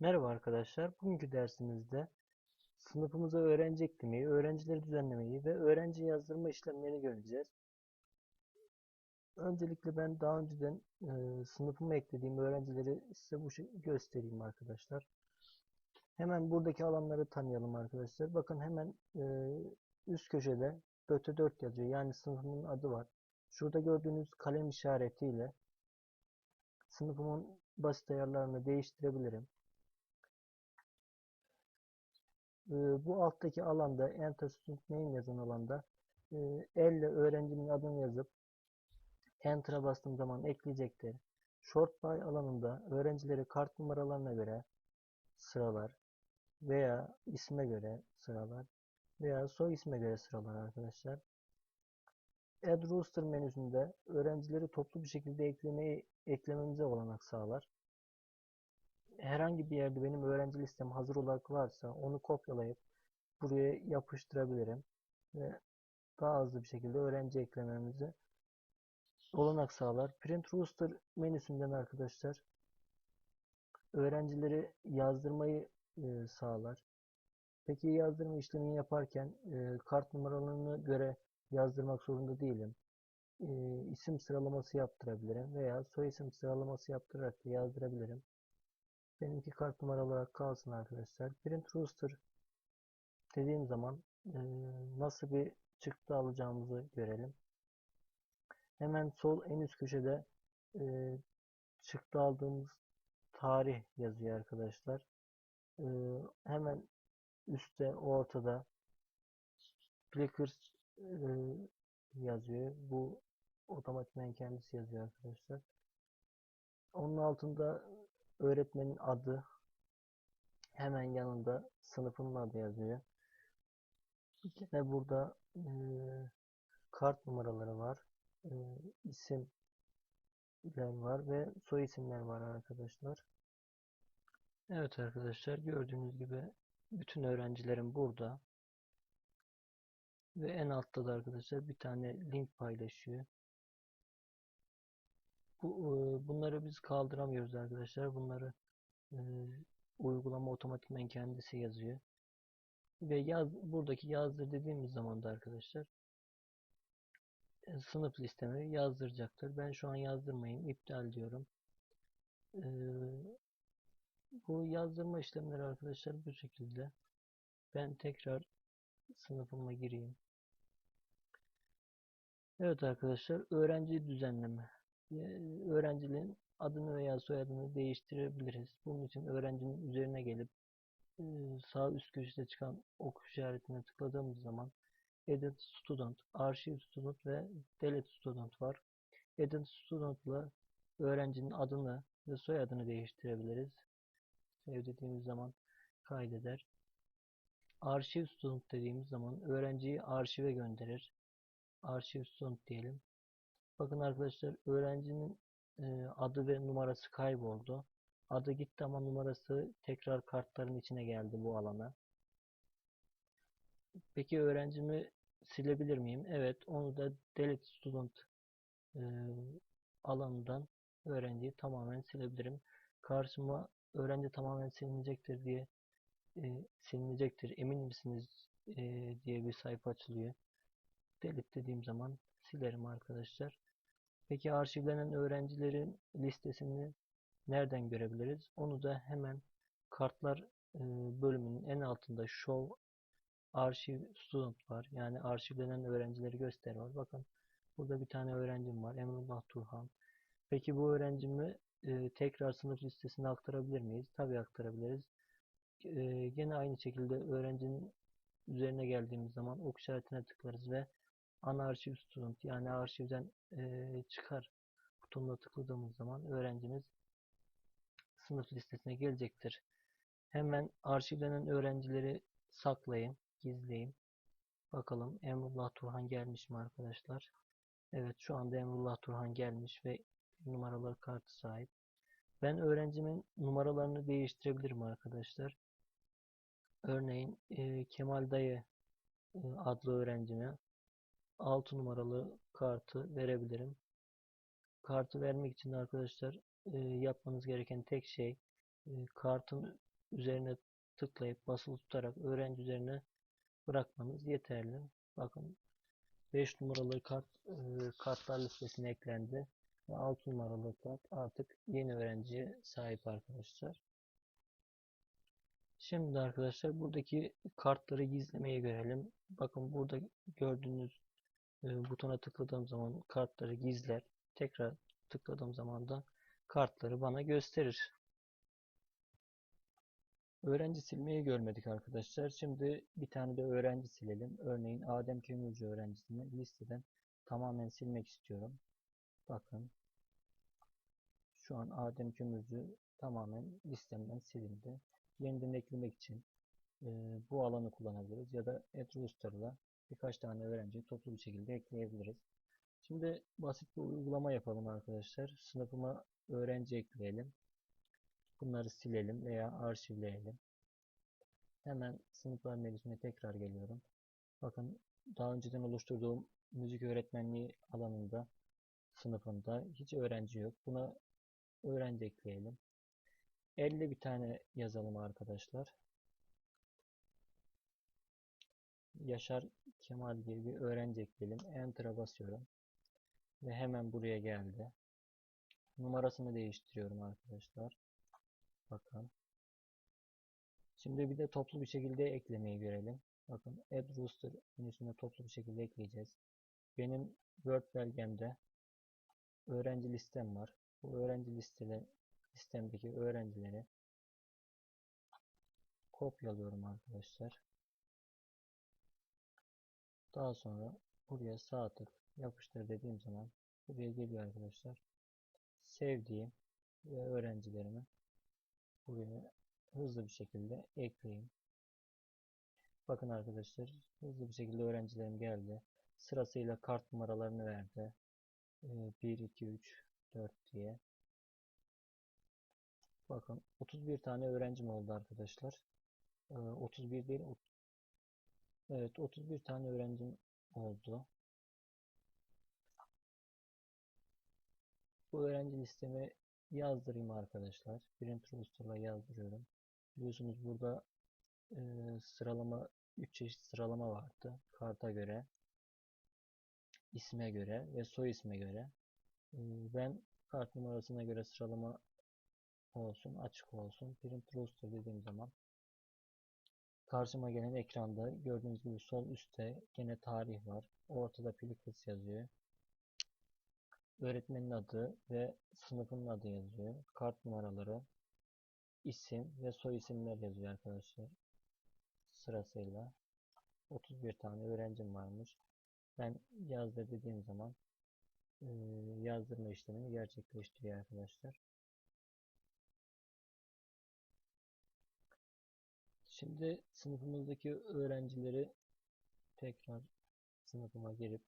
Merhaba arkadaşlar. Bugünkü dersimizde sınıfımıza öğrenci eklemeyi, öğrencileri düzenlemeyi ve öğrenci yazdırma işlemlerini göreceğiz. Öncelikle ben daha önceden e, sınıfıma eklediğim öğrencileri size bu şekilde göstereyim arkadaşlar. Hemen buradaki alanları tanıyalım arkadaşlar. Bakın hemen e, üst köşede BÖTE 4 yazıyor. Yani sınıfımın adı var. Şurada gördüğünüz kalem işaretiyle sınıfımın basit ayarlarını değiştirebilirim. Ee, bu alttaki alanda Enter Student Name yazan alanda e, elle öğrencinin adını yazıp Enter'a bastığım zaman ekleyecektir. Short by alanında öğrencileri kart numaralarına göre sıralar veya isme göre sıralar veya soy isme göre sıralar arkadaşlar. Add Roster menüsünde öğrencileri toplu bir şekilde eklemeyi eklememize olanak sağlar herhangi bir yerde benim öğrenci listem hazır olarak varsa onu kopyalayıp buraya yapıştırabilirim ve daha hızlı bir şekilde öğrenci eklememizi olanak sağlar. Print Roster menüsünden arkadaşlar öğrencileri yazdırmayı e, sağlar. Peki yazdırma işlemini yaparken e, kart numaralarına göre yazdırmak zorunda değilim. E, isim sıralaması yaptırabilirim veya soy isim sıralaması yaptırarak da yazdırabilirim. Benimki kart numara olarak kalsın arkadaşlar. Print Rooster dediğim zaman e, nasıl bir çıktı alacağımızı görelim. Hemen sol en üst köşede e, çıktı aldığımız tarih yazıyor arkadaşlar. E, hemen üstte ortada Flickr e, yazıyor. Bu otomatikman kendisi yazıyor arkadaşlar. Onun altında öğretmenin adı hemen yanında sınıfının adı yazıyor. Yine burada e, kart numaraları var. E, isimler var ve soy isimler var arkadaşlar. Evet arkadaşlar gördüğünüz gibi bütün öğrencilerim burada. Ve en altta da arkadaşlar bir tane link paylaşıyor. Bu, bunları biz kaldıramıyoruz arkadaşlar. Bunları e, uygulama otomatikmen kendisi yazıyor. Ve yaz, buradaki yazdır dediğimiz zaman da arkadaşlar e, sınıf listemi yazdıracaktır. Ben şu an yazdırmayayım. iptal diyorum. E, bu yazdırma işlemleri arkadaşlar bu şekilde. Ben tekrar sınıfıma gireyim. Evet arkadaşlar öğrenci düzenleme. Öğrencinin adını veya soyadını değiştirebiliriz. Bunun için öğrencinin üzerine gelip e, sağ üst köşede çıkan ok işaretine tıkladığımız zaman Edit Student, Archive Student ve Delete Student var. Edit Student ile öğrencinin adını ve soyadını değiştirebiliriz. Save dediğimiz zaman kaydeder. Archive Student dediğimiz zaman öğrenciyi arşive gönderir. Archive Student diyelim. Bakın arkadaşlar öğrencinin e, adı ve numarası kayboldu. Adı gitti ama numarası tekrar kartların içine geldi bu alana. Peki öğrencimi silebilir miyim? Evet, onu da delete student e, alanından öğrenciyi tamamen silebilirim. Karşıma öğrenci tamamen silinecektir diye e, silinecektir emin misiniz diye bir sayfa açılıyor. Delete dediğim zaman silerim arkadaşlar. Peki arşivlenen öğrencilerin listesini nereden görebiliriz? Onu da hemen kartlar e, bölümünün en altında Show Arşiv Student var. Yani arşivlenen öğrencileri göster var. Bakın burada bir tane öğrencim var. Emrullah Turhan. Peki bu öğrencimi e, tekrar sınıf listesine aktarabilir miyiz? Tabii aktarabiliriz. E, gene aynı şekilde öğrencinin üzerine geldiğimiz zaman ok işaretine tıklarız ve ana arşiv student yani arşivden e, çıkar butonuna tıkladığımız zaman öğrencimiz sınıf listesine gelecektir. Hemen arşivlenen öğrencileri saklayayım, gizleyeyim. Bakalım Emrullah Turhan gelmiş mi arkadaşlar? Evet şu anda Emrullah Turhan gelmiş ve numaralar kartı sahip. Ben öğrencimin numaralarını değiştirebilirim arkadaşlar. Örneğin e, Kemal Dayı e, adlı öğrencime 6 numaralı kartı verebilirim. Kartı vermek için arkadaşlar e, yapmanız gereken tek şey e, kartın üzerine tıklayıp basılı tutarak öğrenci üzerine bırakmanız yeterli. Bakın 5 numaralı kart e, kartlar listesine eklendi ve 6 numaralı kart artık yeni öğrenciye sahip arkadaşlar. Şimdi arkadaşlar buradaki kartları gizlemeyi görelim. Bakın burada gördüğünüz e, butona tıkladığım zaman kartları gizler. Tekrar tıkladığım zaman da kartları bana gösterir. Öğrenci silmeyi görmedik arkadaşlar. Şimdi bir tane de öğrenci silelim. Örneğin Adem Kömürcü öğrencisini listeden tamamen silmek istiyorum. Bakın. Şu an Adem Kömürcü tamamen listemden silindi. Yeniden eklemek için e, bu alanı kullanabiliriz ya da Adrooster'la birkaç tane öğrenciyi toplu bir şekilde ekleyebiliriz. Şimdi basit bir uygulama yapalım arkadaşlar. Sınıfıma öğrenci ekleyelim. Bunları silelim veya arşivleyelim. Hemen sınıflar menüsüne tekrar geliyorum. Bakın daha önceden oluşturduğum müzik öğretmenliği alanında sınıfında hiç öğrenci yok. Buna öğrenci ekleyelim. 50 bir tane yazalım arkadaşlar. Yaşar Kemal diye bir öğrenci ekleyelim. Enter'a basıyorum. Ve hemen buraya geldi. Numarasını değiştiriyorum arkadaşlar. Bakın. Şimdi bir de toplu bir şekilde eklemeyi görelim. Bakın Add Rooster menüsüne toplu bir şekilde ekleyeceğiz. Benim Word belgemde öğrenci listem var. Bu öğrenci listele, listemdeki öğrencileri kopyalıyorum arkadaşlar. Daha sonra buraya sağ tık yapıştır dediğim zaman buraya geliyor arkadaşlar. Sevdiğim ve öğrencilerimi buraya hızlı bir şekilde ekleyeyim. Bakın arkadaşlar hızlı bir şekilde öğrencilerim geldi. Sırasıyla kart numaralarını verdi. 1, 2, 3, 4 diye. Bakın 31 tane öğrencim oldu arkadaşlar. 31 değil. Evet 31 tane öğrencim oldu. Bu öğrenci listemi yazdırayım arkadaşlar. Print roster'la yazdırıyorum. Biliyorsunuz burada e, sıralama 3 çeşit sıralama vardı. Karta göre, isme göre ve soy isme göre. E, ben kart numarasına göre sıralama olsun, açık olsun. Print roster dediğim zaman karşıma gelen ekranda gördüğünüz gibi sol üstte gene tarih var. Ortada Plickers yazıyor. Öğretmenin adı ve sınıfın adı yazıyor. Kart numaraları, isim ve soy isimler yazıyor arkadaşlar. Sırasıyla. 31 tane öğrencim varmış. Ben yazdır dediğim zaman yazdırma işlemini gerçekleştiriyor arkadaşlar. Şimdi sınıfımızdaki öğrencileri tekrar sınıfıma girip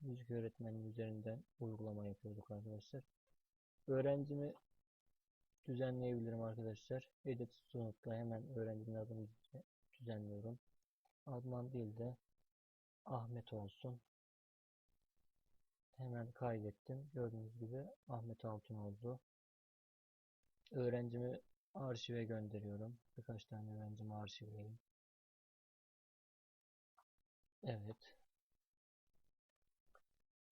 müzik öğretmeninin üzerinden uygulama yapıyorduk arkadaşlar. Öğrencimi düzenleyebilirim arkadaşlar. Edit Student'la hemen öğrencinin adını düzenliyorum. Adnan değil de Ahmet olsun. Hemen kaydettim. Gördüğünüz gibi Ahmet Altun oldu. Öğrencimi arşive gönderiyorum. Birkaç tane öğrencimi arşivleyeyim. Evet.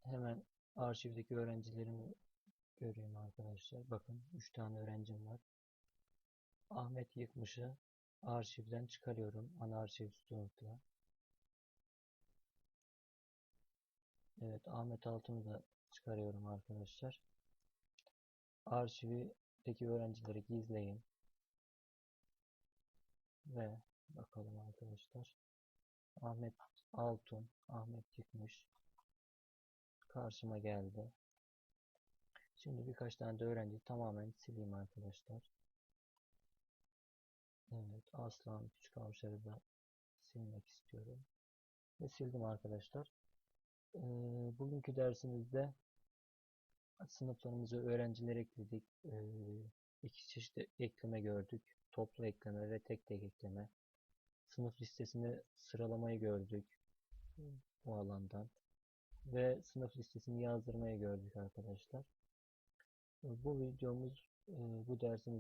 Hemen arşivdeki öğrencilerimi göreyim arkadaşlar. Bakın 3 tane öğrencim var. Ahmet Yıkmış'ı arşivden çıkarıyorum. Ana arşiv student'la. Evet Ahmet Altun'u da çıkarıyorum arkadaşlar. Arşivdeki öğrencileri gizleyin. Ve bakalım arkadaşlar. Ahmet Altun, Ahmet Yıkmış karşıma geldi. Şimdi birkaç tane de öğrenci tamamen sileyim arkadaşlar. Evet, Aslan Küçük Avşar'ı da silmek istiyorum. Ve sildim arkadaşlar. Ee, bugünkü dersimizde sınıflarımıza öğrenciler ekledik. Ee, iki çeşit ekleme gördük. Toplu ekleme ve tek tek ekleme. Sınıf listesini sıralamayı gördük bu alandan. Ve sınıf listesini yazdırmayı gördük arkadaşlar. Bu videomuz, bu dersimizde